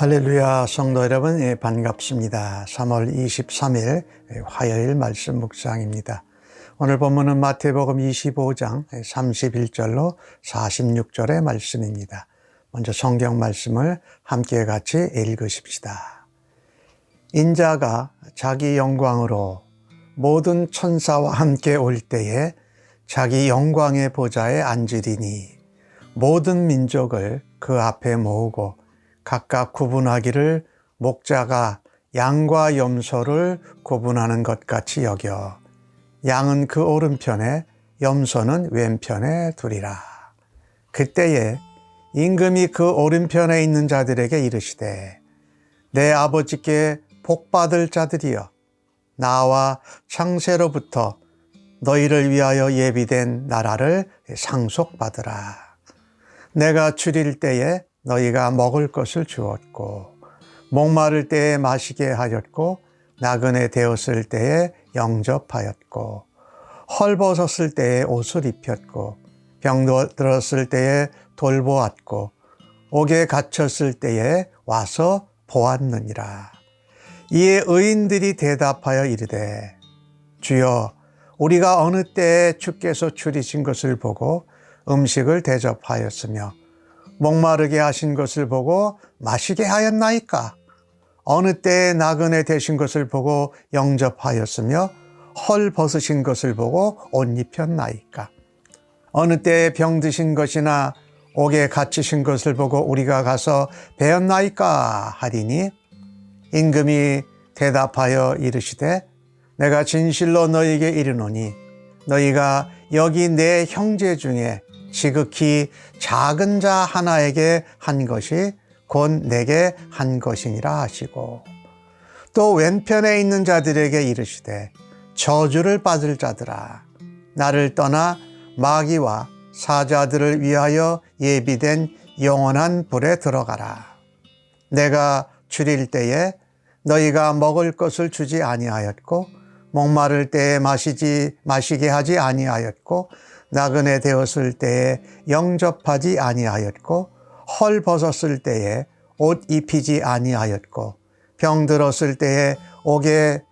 할렐루야 성도 여러분 예, 반갑습니다. 3월 23일 예, 화요일 말씀 묵상입니다. 오늘 본문은 마태복음 25장 31절로 46절의 말씀입니다. 먼저 성경 말씀을 함께 같이 읽으십시다. 인자가 자기 영광으로 모든 천사와 함께 올 때에 자기 영광의 보좌에 앉으리니 모든 민족을 그 앞에 모으고 각각 구분하기를 목자가 양과 염소를 구분하는 것 같이 여겨 양은 그 오른편에 염소는 왼편에 두리라. 그때에 임금이 그 오른편에 있는 자들에게 이르시되 내 아버지께 복받을 자들이여 나와 창세로부터 너희를 위하여 예비된 나라를 상속받으라. 내가 줄일 때에 너희가 먹을 것을 주었고 목마를 때에 마시게 하였고 나그네 되었을 때에 영접하였고 헐벗었을 때에 옷을 입혔고 병들었을 때에 돌보았고 옥에 갇혔을 때에 와서 보았느니라. 이에 의인들이 대답하여 이르되 주여 우리가 어느 때에 주께서 줄이신 것을 보고 음식을 대접하였으며 목마르게 하신 것을 보고 마시게 하였나이까? 어느 때에 나그네 되신 것을 보고 영접하였으며 헐 벗으신 것을 보고 옷 입혔나이까? 어느 때에 병 드신 것이나 옥에 갇히신 것을 보고 우리가 가서 배웠나이까 하리니 임금이 대답하여 이르시되 내가 진실로 너희에게 이르노니 너희가 여기 내 형제 중에 지극히 작은 자 하나에게 한 것이 곧 내게 한 것이니라 하시고 또 왼편에 있는 자들에게 이르시되 저주를 받을 자들아 나를 떠나 마귀와 사자들을 위하여 예비된 영원한 불에 들어가라. 내가 줄일 때에 너희가 먹을 것을 주지 아니하였고 목마를 때에 마시지 마시게 하지 아니하였고 나그네 되었을 때에 영접하지 아니하였고 헐 벗었을 때에 옷 입히지 아니하였고 병들었을 때에 옥에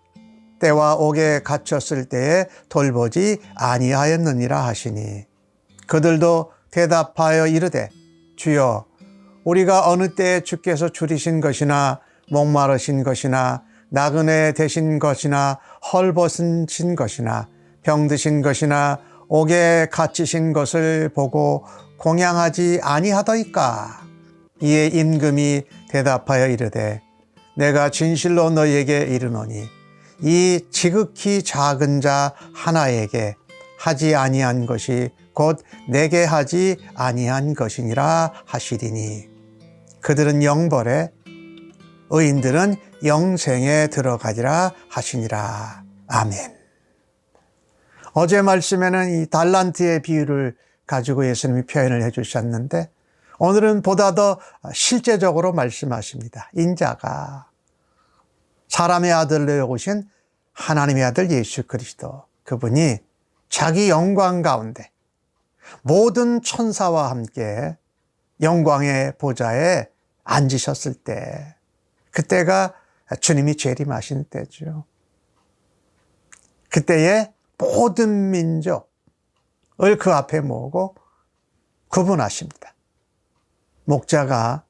때와 옥에 갇혔을 때에 돌보지 아니하였느니라 하시니 그들도 대답하여 이르되 주여 우리가 어느 때에 주께서 줄이신 것이나 목마르신 것이나 나그네 되신 것이나 헐벗으신 것이나 병드신 것이나 옥에 갇히신 것을 보고 공양하지 아니하더이까? 이에 임금이 대답하여 이르되 내가 진실로 너희에게 이르노니 이 지극히 작은 자 하나에게 하지 아니한 것이 곧 내게 하지 아니한 것이니라 하시리니. 그들은 영벌에 의인들은 영생에 들어가리라 하시니라. 아멘. 어제 말씀에는 이 달란트의 비유를 가지고 예수님이 표현을 해 주셨는데 오늘은 보다 더 실제적으로 말씀하십니다. 인자가 사람의 아들로 오신 하나님의 아들 예수 그리스도 그분이 자기 영광 가운데 모든 천사와 함께 영광의 보좌에 앉으셨을 때 그때가 주님이 재림하신 때죠. 그때에 모든 민족을 그 앞에 모으고 구분하십니다. 목자가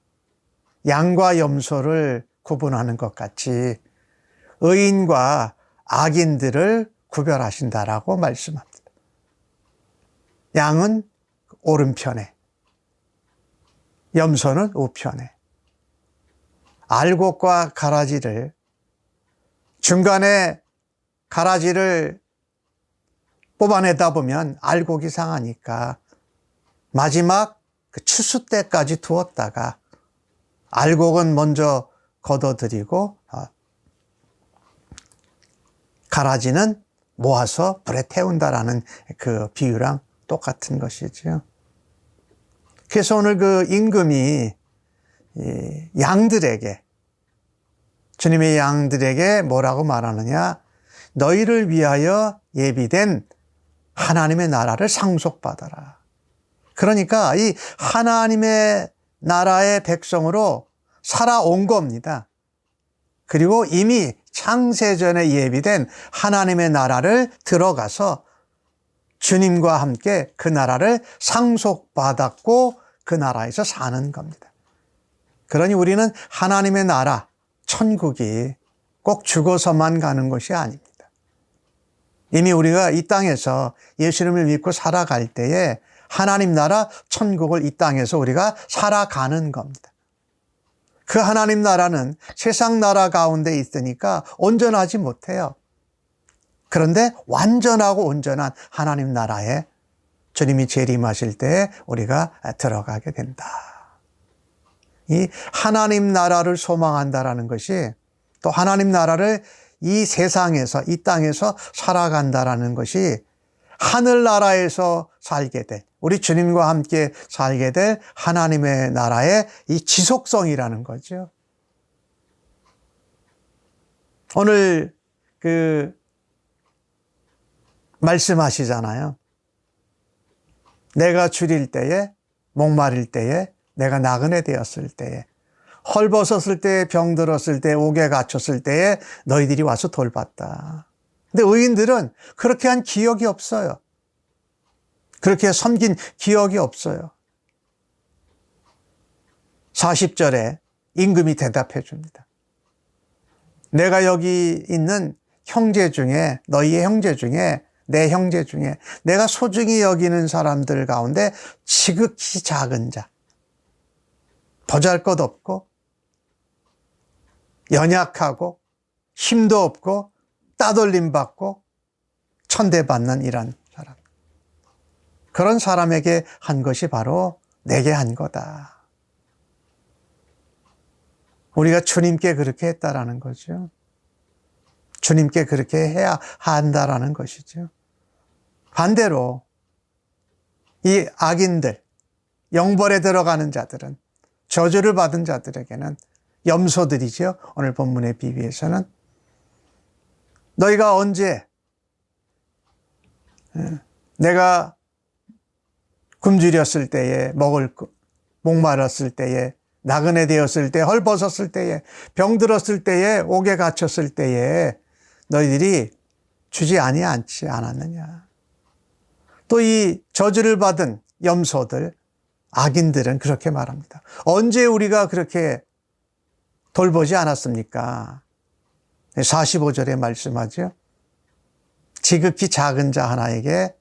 양과 염소를 구분하는 것 같이 의인과 악인들을 구별하신다라고 말씀합니다. 양은 오른편에, 염소는 우편에, 알곡과 가라지를 중간에 가라지를 뽑아내다 보면 알곡이 상하니까 마지막 그 추수 때까지 두었다가 알곡은 먼저 걷어들이고 어, 가라지는 모아서 불에 태운다라는 그 비유랑 똑같은 것이죠. 그래서 오늘 그 임금이 양들에게 주님의 양들에게 뭐라고 말하느냐? 너희를 위하여 예비된 하나님의 나라를 상속받아라. 그러니까 이 하나님의 나라의 백성으로 살아온 겁니다. 그리고 이미 창세전에 예비된 하나님의 나라를 들어가서 주님과 함께 그 나라를 상속받았고 그 나라에서 사는 겁니다. 그러니 우리는 하나님의 나라, 천국이 꼭 죽어서만 가는 것이 아닙니다. 이미 우리가 이 땅에서 예수님을 믿고 살아갈 때에 하나님 나라 천국을 이 땅에서 우리가 살아가는 겁니다. 그 하나님 나라는 세상 나라 가운데 있으니까 온전하지 못해요. 그런데 완전하고 온전한 하나님 나라에 주님이 재림하실 때 우리가 들어가게 된다. 이 하나님 나라를 소망한다라는 것이 또 하나님 나라를 이 세상에서 이 땅에서 살아간다라는 것이 하늘나라에서 살게 될 우리 주님과 함께 살게 될 하나님의 나라의 이 지속성이라는 거죠. 오늘 그 말씀하시잖아요. 내가 줄일 때에 목마를 때에 내가 나그네 되었을 때에 헐벗었을 때, 병들었을 때, 옥에 갇혔을 때에 너희들이 와서 돌봤다. 근데 의인들은 그렇게 한 기억이 없어요. 그렇게 섬긴 기억이 없어요. 40절에 임금이 대답해 줍니다. 내가 여기 있는 형제 중에, 너희의 형제 중에, 내 형제 중에, 내가 소중히 여기는 사람들 가운데 지극히 작은 자, 보잘 것 없고, 연약하고 힘도 없고 따돌림 받고 천대받는 이런 사람. 그런 사람에게 한 것이 바로 내게 한 거다. 우리가 주님께 그렇게 했다라는 거죠. 주님께 그렇게 해야 한다라는 것이죠. 반대로 이 악인들, 영벌에 들어가는 자들은 저주를 받은 자들에게는 염소들이죠. 오늘 본문에 비비해서는 너희가 언제 예, 내가 굶주렸을 때에 먹을 목마랐을 때에 나그네 되었을 때 헐벗었을 때에 병들었을 때에 옥에 갇혔을 때에 너희들이 주지 아니 않지 않았느냐. 또 이 저주를 받은 염소들 악인들은 그렇게 말합니다. 언제 우리가 그렇게 돌보지 않았습니까? 45절에 말씀하죠. 지극히 작은 자 하나에게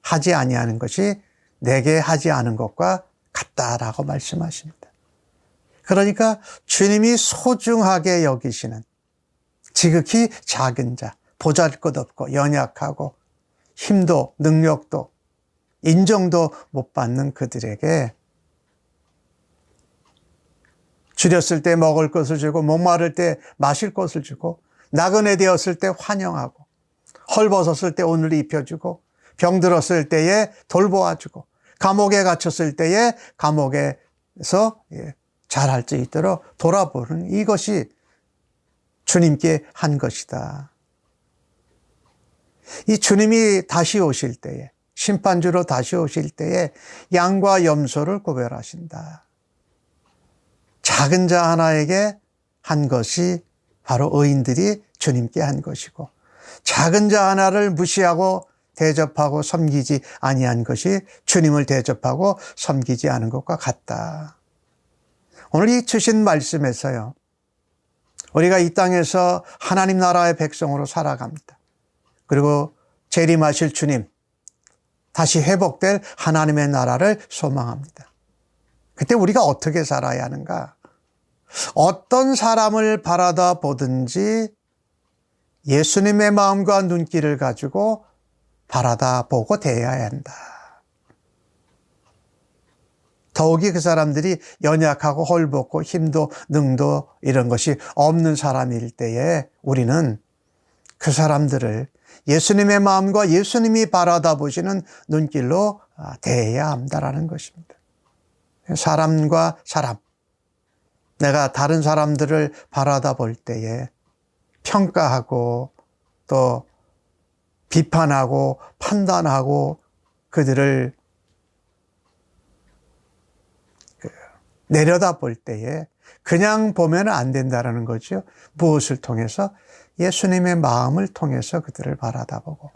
하지 아니하는 것이 내게 하지 않은 것과 같다라고 말씀하십니다. 그러니까 주님이 소중하게 여기시는 지극히 작은 자, 보잘 것 없고 연약하고 힘도 능력도 인정도 못 받는 그들에게 줄였을 때 먹을 것을 주고 목마를 때 마실 것을 주고 나그네 되었을 때 환영하고 헐벗었을 때 오늘 입혀주고 병들었을 때에 돌보아주고 감옥에 갇혔을 때에 감옥에서 예, 잘할 수 있도록 돌아보는 이것이 주님께 한 것이다. 이 주님이 다시 오실 때에 심판주로 다시 오실 때에 양과 염소를 구별하신다. 작은 자 하나에게 한 것이 바로 의인들이 주님께 한 것이고 작은 자 하나를 무시하고 대접하고 섬기지 아니한 것이 주님을 대접하고 섬기지 않은 것과 같다. 오늘 이 주신 말씀에서요. 우리가 이 땅에서 하나님 나라의 백성으로 살아갑니다. 그리고 재림하실 주님, 다시 회복될 하나님의 나라를 소망합니다. 그때 우리가 어떻게 살아야 하는가? 어떤 사람을 바라다 보든지 예수님의 마음과 눈길을 가지고 바라다 보고 대해야 한다. 더욱이 그 사람들이 연약하고 헐벗고 힘도 능도 이런 것이 없는 사람일 때에 우리는 그 사람들을 예수님의 마음과 예수님이 바라다 보시는 눈길로 대해야 한다라는 것입니다. 사람과 사람, 내가 다른 사람들을 바라다 볼 때에 평가하고 또 비판하고 판단하고 그들을 그 내려다 볼 때에 그냥 보면 안 된다라는 거죠. 무엇을 통해서? 예수님의 마음을 통해서 그들을 바라다 보고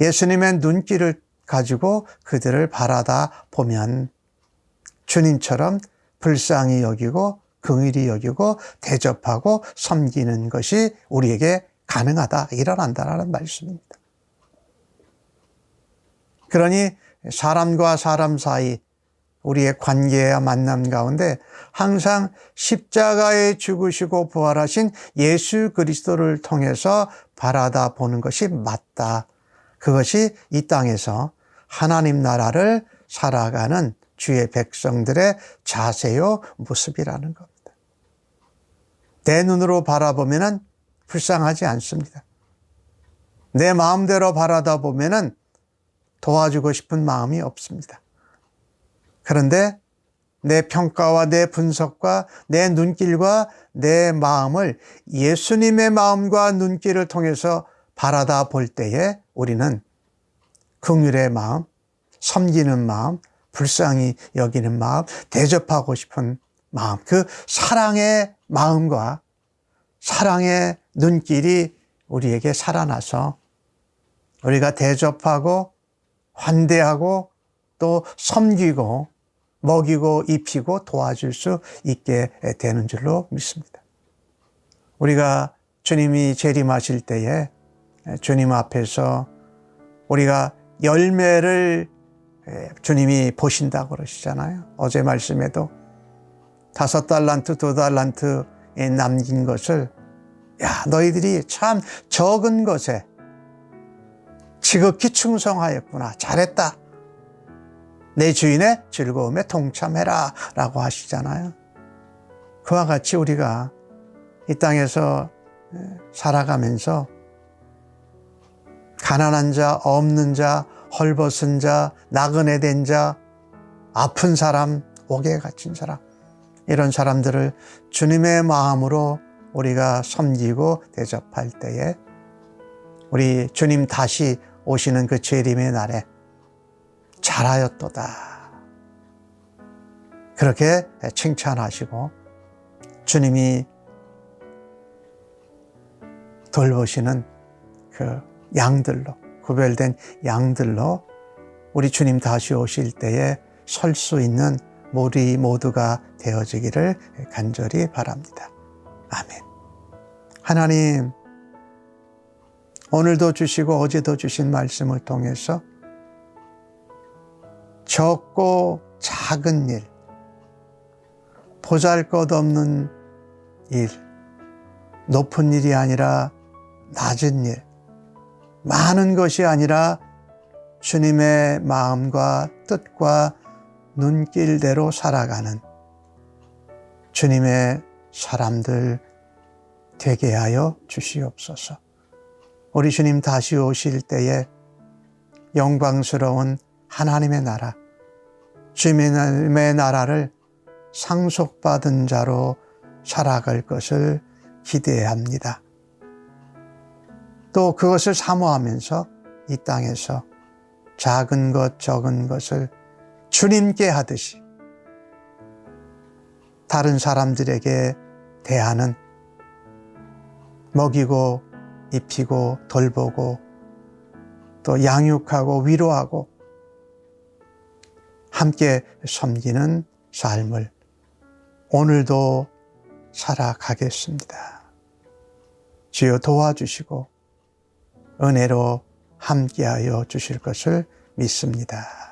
예수님의 눈길을 가지고 그들을 바라다 보면 주님처럼 불쌍히 여기고 긍일히 여기고 대접하고 섬기는 것이 우리에게 가능하다, 일어난다라는 말씀입니다. 그러니 사람과 사람 사이 우리의 관계와 만남 가운데 항상 십자가에 죽으시고 부활하신 예수 그리스도를 통해서 바라다 보는 것이 맞다. 그것이 이 땅에서 하나님 나라를 살아가는 주의 백성들의 자세요 모습이라는 겁니다. 내 눈으로 바라보면 불쌍하지 않습니다. 내 마음대로 바라다 보면 도와주고 싶은 마음이 없습니다. 그런데 내 평가와 내 분석과 내 눈길과 내 마음을 예수님의 마음과 눈길을 통해서 바라다 볼 때에 우리는 긍휼의 마음, 섬기는 마음, 불쌍히 여기는 마음, 대접하고 싶은 마음, 그 사랑의 마음과 사랑의 눈길이 우리에게 살아나서 우리가 대접하고 환대하고 또 섬기고 먹이고 입히고 도와줄 수 있게 되는 줄로 믿습니다. 우리가 주님이 재림하실 때에 주님 앞에서 우리가 열매를 주님이 보신다고 그러시잖아요. 어제 말씀에도 다섯 달란트, 두 달란트에 남긴 것을 야, 너희들이 참 적은 것에 지극히 충성하였구나. 잘했다. 내 주인의 즐거움에 동참해라. 라고 하시잖아요. 그와 같이 우리가 이 땅에서 살아가면서 가난한 자, 없는 자, 헐벗은 자, 나그네 된 자, 아픈 사람, 옥에 갇힌 사람, 이런 사람들을 주님의 마음으로 우리가 섬기고 대접할 때에 우리 주님 다시 오시는 그 재림의 날에 잘하였도다. 그렇게 칭찬하시고 주님이 돌보시는 그 양들로 구별된 양들로 우리 주님 다시 오실 때에 설 수 있는 우리 모두가 되어지기를 간절히 바랍니다. 아멘. 하나님, 오늘도 주시고 어제도 주신 말씀을 통해서 적고 작은 일, 보잘 것 없는 일, 높은 일이 아니라 낮은 일, 많은 것이 아니라 주님의 마음과 뜻과 눈길대로 살아가는 주님의 사람들 되게 하여 주시옵소서. 우리 주님 다시 오실 때에 영광스러운 하나님의 나라, 주님의 나라를 상속받은 자로 살아갈 것을 기대합니다. 또 그것을 사모하면서 이 땅에서 작은 것, 적은 것을 주님께 하듯이 다른 사람들에게 대하는 먹이고 입히고 돌보고 또 양육하고 위로하고 함께 섬기는 삶을 오늘도 살아가겠습니다. 주여 도와주시고 은혜로 함께하여 주실 것을 믿습니다.